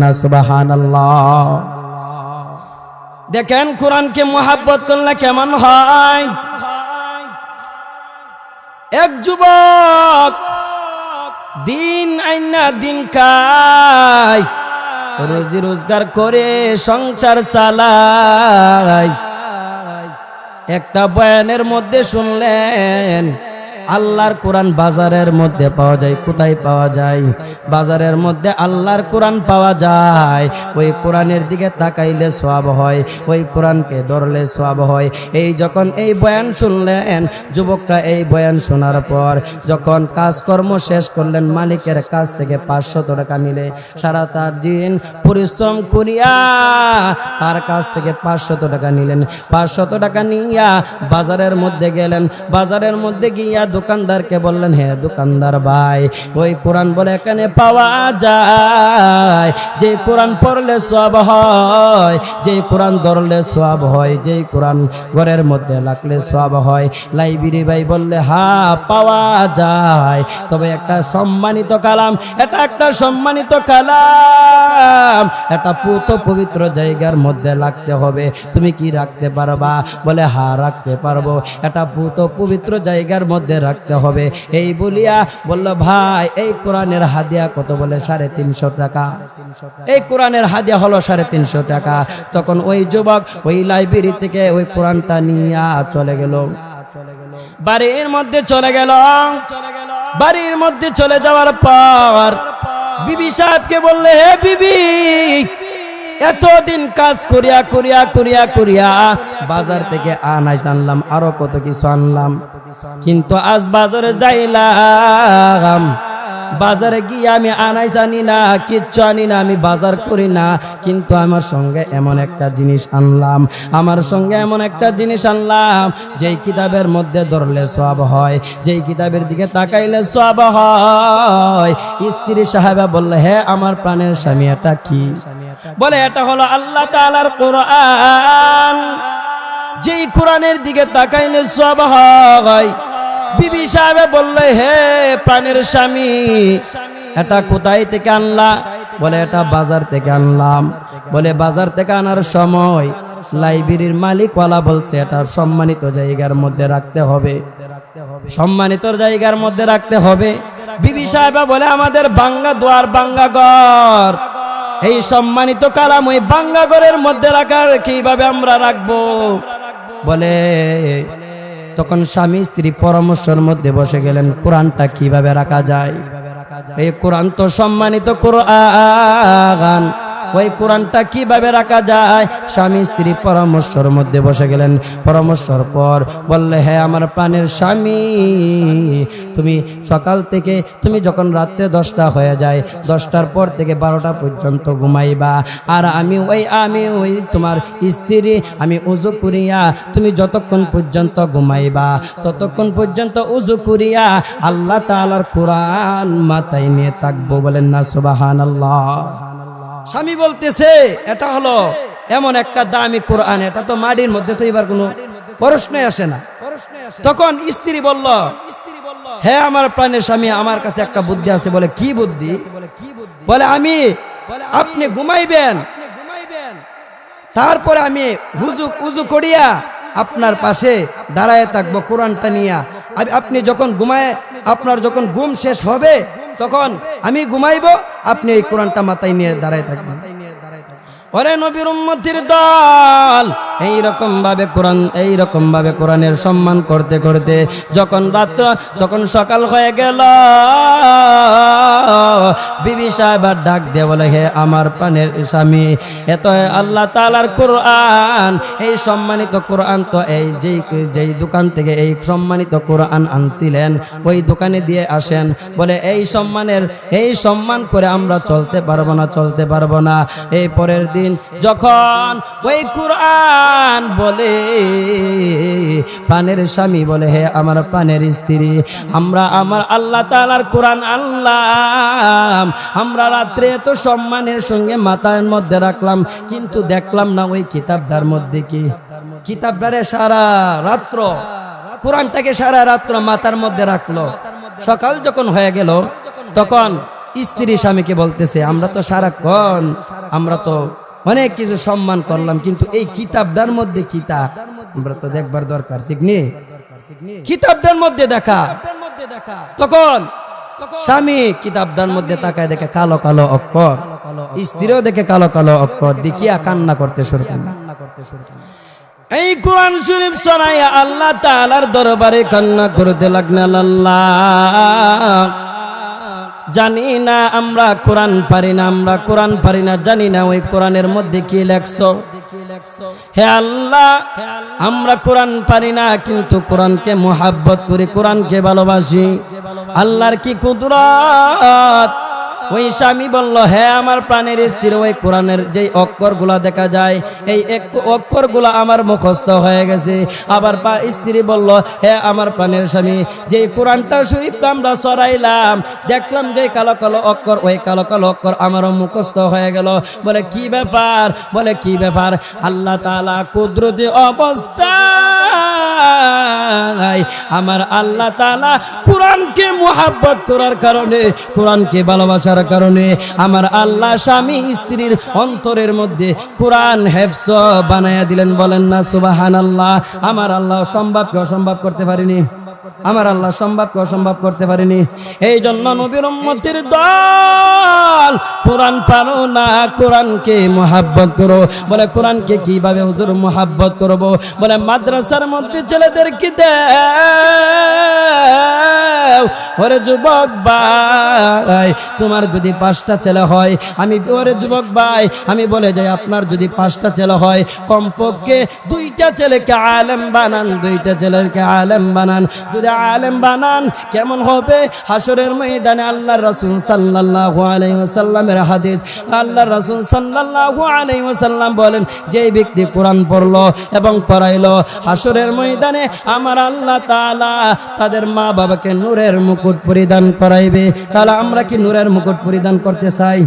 না সুবাহান দেখেন, কোরআনকে মোহাব্বত করলে কেমন হয়? এক যুবক দিন আইনা দিন খায় রোজি রোজগার করে সংসার চালায়। একটা বয়ানের মধ্যে শুনলেন আল্লাহর কোরআন বাজারের মধ্যে পাওয়া যায়, কোথায় পাওয়া যায়? বাজারের মধ্যে আল্লাহর কোরআন পাওয়া যায়। ওই কোরআনের দিকে তাকাইলে সব হয়, ওই কোরআনকে ধরলে সব হয়। এই যখন এই বয়ান শুনলেন, যুবকরা এই বয়ান শোনার পর যখন কাজকর্ম শেষ করলেন, মালিকের কাছ থেকে পাঁচশত টাকা নিলে সারা তার দিন পরিশ্রম করিয়া তার কাছ থেকে পাঁচশত টাকা নিলেন। পাঁচশত টাকা নিয়া বাজারের মধ্যে গেলেন। বাজারের মধ্যে গিয়া দোকানদারকে বললেন হ্যাঁ দোকানদার ভাই, ওই কোরআন বলে এখানে পাওয়া যায়। যে কোরআন পড়লে সব হয় যে কোরআন ধরলে সব হয় যে কোরআন ঘরের মধ্যে লাগলে সব হয়। লাইব্রেরি ভাই বললে, হা, পাওয়া যায়। তবে একটা সম্মানিত কালাম, এটা একটা সম্মানিত কালাম। এটা পুত পবিত্র জায়গার মধ্যে লাগতে হবে। তুমি কি রাখতে পারবা? বলে, হা, রাখতে পারব। এটা পুত পবিত্র জায়গার মধ্যে রাখতে হবে। এই বলিয়া বলল, ভাই, এই কোরআনের হাদিয়া কত বলে? সাড়ে তিনশো টাকা। এই কোরআনের হাদিয়া হলো সাড়ে তিনশো টাকা। তখন ওই যুবক ওই লাইব্রেরি থেকে ওই কোরআনটা নিয়ে চলে গেল। বাড়ির মধ্যে চলে গেল। বাড়ির মধ্যে চলে যাওয়ার পর বিবি সাহেবকে বললে, হে বিবি, এতদিন কাজ করিয়া করিয়া করিয়া করিয়া বাজার থেকে আনাই জানলাম, আরও কত কিছু আনলাম। কিন্তু আজ বাজারে যাইলাম। বাজারে গিয়ে আমি আনাই জানি না, কিচ্ছু আনি না, আমি বাজার করি না। কিন্তু আমার সঙ্গে এমন একটা জিনিস আনলাম। আমার সঙ্গে এমন একটা জিনিস আনলাম, যেই কিতাবের মধ্যে ধরলে সব হয়, যেই কিতাবের দিকে তাকাইলে সব হয়। স্ত্রী সাহেবা বললে হ্যাঁ আমার প্রাণের স্বামী, এটা কি? বলে, এটা হলো আল্লাহ তাআলার কোরআন। যেই কোরআনের দিকে তাকাইলে সব বিবি সাহেব বললে, হে প্রাণের স্বামী, এটা কোথায় থেকে আনলা? বলে, এটা বাজার থেকে আনলাম। বলে, বাজার থেকে আনার সময় লাইব্রেরির মালিকওয়ালা বলছে, এটা সম্মানিত জায়গার মধ্যে রাখতে হবে। সম্মানিত জায়গার মধ্যে রাখতে হবে। বিবি সাহেবা বলে, আমাদের বাঙ্গা দোয়ার বাঙ্গা ঘর। এই সম্মানিত কালাম ওই বাঙ্গা ঘরের মধ্যে রাখার কীভাবে আমরা রাখব? বলে, তখন স্বামী স্ত্রী পরামর্শের মধ্যে বসে গেলেন, কোরআনটা কীভাবে রাখা যায়? এই কোরআন তো সম্মানিত কোরআন। ওই কোরআনটা কীভাবে রাখা যায়? স্বামী স্ত্রী পরামর্শর মধ্যে বসে গেলেন। পরামর্শর পর বললে হ্যাঁ আমার প্রাণের স্বামী। তুমি সকাল থেকে, তুমি যখন রাত্রে দশটা হয়ে যায়, দশটার পর থেকে বারোটা পর্যন্ত ঘুমাইবা। আর আমি ওই আমি ওই তোমার স্ত্রী, আমি উজু করিয়া তুমি যতক্ষণ পর্যন্ত ঘুমাইবা, ততক্ষণ পর্যন্ত উজু করিয়া আল্লাহ তালার কোরআন মাথায় নিয়ে থাকব বলেন না সুবাহান আল্লাহ স্বামী বলতেছে, এটা হলো এমন একটা দামি কোরআন, এটা তো মাটির মধ্যে তো এবার কোনো প্রশ্নই আসে না। তখন স্ত্রী বলল হ্যাঁ আমার প্রাণের স্বামী, আমার কাছে একটা বুদ্ধি আছে। বলে, কি বুদ্ধি? বলে, আমি, আপনি ঘুমাইবেন। তারপরে আমি হুজু, উজু করিয়া আপনার পাশে দাঁড়ায় থাকব কোরআনটা নিয়া। আপ- আপনি যখন ঘুমায়, আপনার যখন ঘুম শেষ হবে তখন আমি ঘুমাইব আপনি এই কোরআনটা মাথায় নিয়ে দাঁড়ায় থাকবেন। ওরে নবীর উম্মতির দল এই রকম ভাবে কোরআন এই রকম ভাবে কোরআনের সম্মান করতে করতে যখন রাত্র তখন সকাল হয়ে গেল, বিবি সাহেব আর ডাক দিয়ে বলে, হে আমার পানের স্বামী, এত আল্লাহ তালার কোরআন, এই সম্মানিত কোরআন তো এই যেই যেই দোকান থেকে এই সম্মানিত কোরআন আনছিলেন, ওই দোকানে দিয়ে আসেন। বলে, এই সম্মানের, এই সম্মান করে আমরা চলতে পারব না, চলতে পারব না। এই পরের দিন যখন ওই কোরআন বলে। প্রাণের স্বামী বলে, হে আমার প্রাণের স্ত্রী, আমরা আমার আল্লাহ তালার কোরআন আল্লাহ আমরা রাত্রে এত সম্মানের সঙ্গে মাথার মধ্যে রাখলাম, কিন্তু দেখলাম না ওই কিতাবদার মধ্যে কি? কিতাবটারে সারা রাত্র, কোরআনটাকে সারা রাত্র মাথার মধ্যে রাখল। সকাল যখন হয়ে গেল, তখন স্ত্রী স্বামীকে বলতেছে, আমরা তো সারাক্ষণ, আমরা তো অনেক কিছু সম্মান করলাম, কিন্তু এই কিতাবটার মধ্যে কিতাব আমরা তো দেখবার দরকার, ঠিক নেই কিতাবটার মধ্যে দেখা। তখন স্বামী কিতাবটার মধ্যে তাকায় দেখে কালো কালো অক্ষর, স্ত্রীও দেখে কালো কালো অক্ষর, দেখিয়া কান্না করতে শুরু করল এই কোরআন শরীফ শোনাইয়া আল্লাহ তাআলার দরবারে কান্না করতে লাগলেন আল্লাহ। জানি না আমরা কোরআন পারি না, আমরা কোরআন পারি না, জানি না ওই কোরআনের মধ্যে কি লেখস হে আল্লাহ, আমরা কোরআন পারি না, কিন্তু কোরআনকে মোহাব্বত করি, কোরআনকে ভালোবাসি। আল্লাহর কি কুদরত? ওই স্বামী বলল হ্যাঁ আমার প্রাণের স্ত্রী, ওই কোরআনের যে অক্ষরগুলা দেখা যায়, এই অক্ষরগুলা আমার মুখস্থ হয়ে গেছে। আবার পা স্ত্রী বলল হ্যাঁ আমার প্রাণের স্বামী যে কোরআনটা শরীফ আমরা সরাইলাম, দেখলাম যে কালো কালো অক্ষর, ওই কালো কালো অক্ষর আমারও মুখস্থ হয়ে গেল। বলে, কি ব্যাপার? বলে, কি ব্যাপার? আল্লাহ তালা কুদরতি অবস্থা আমার আল্লাহ তালা কোরআনকে মোহাব্বত করার কারণে, কোরআনকে ভালোবাসার কারণে আমার আল্লাহ স্বামী স্ত্রীর অন্তরের মধ্যে কোরআন হেফস বানাইয়া দিলেন। বলেন না সুবাহান আল্লাহ আমার আল্লাহ সম্ভবকে অসম্ভব করতে পারিনি। আমার আল্লাহ সম্ভবকে অসম্ভব করতে পারিনি। এই জন্য নবীর উম্মতির দল, কোরআন পারো না, কোরআনকে মোহাব্বত করো। বলে, কোরআনকে কীভাবে হুজুর মোহাব্বত করব? বলে, মাদ্রাসার মধ্যে ছেলেদেরকে দেও? ওরে যুবক ভাই, তোমার যদি পাঁচটা ছেলে হয়, আমি, ওরে যুবক ভাই, আমি বলে যাই, আপনার যদি পাঁচটা ছেলে হয়, কমপক্ষে দুইটা ছেলেকে আলেম বানান, দুইটা ছেলেকে আলেম বানান। যদি আলেম বানান, কেমন হবে? হাসরের ময়দানে আল্লাহ রসুল সাল্লাল্লাহু আলাইহি ওয়াসাল্লামের হাদিস আল্লাহ রসুল সাল্লাল্লাহু আলাইহি ওয়াসাল্লাম বলেন যে ব্যক্তি কোরআন পড়ল এবং পড়াইলো হাসরের ময়দানে আমার আল্লাহ তাআলা তাদের মা বাবাকে নূরের মুকুট পরিধান করাইবে। তাহলে আমরা কি নূরের মুকুট পরিধান করতে চাই?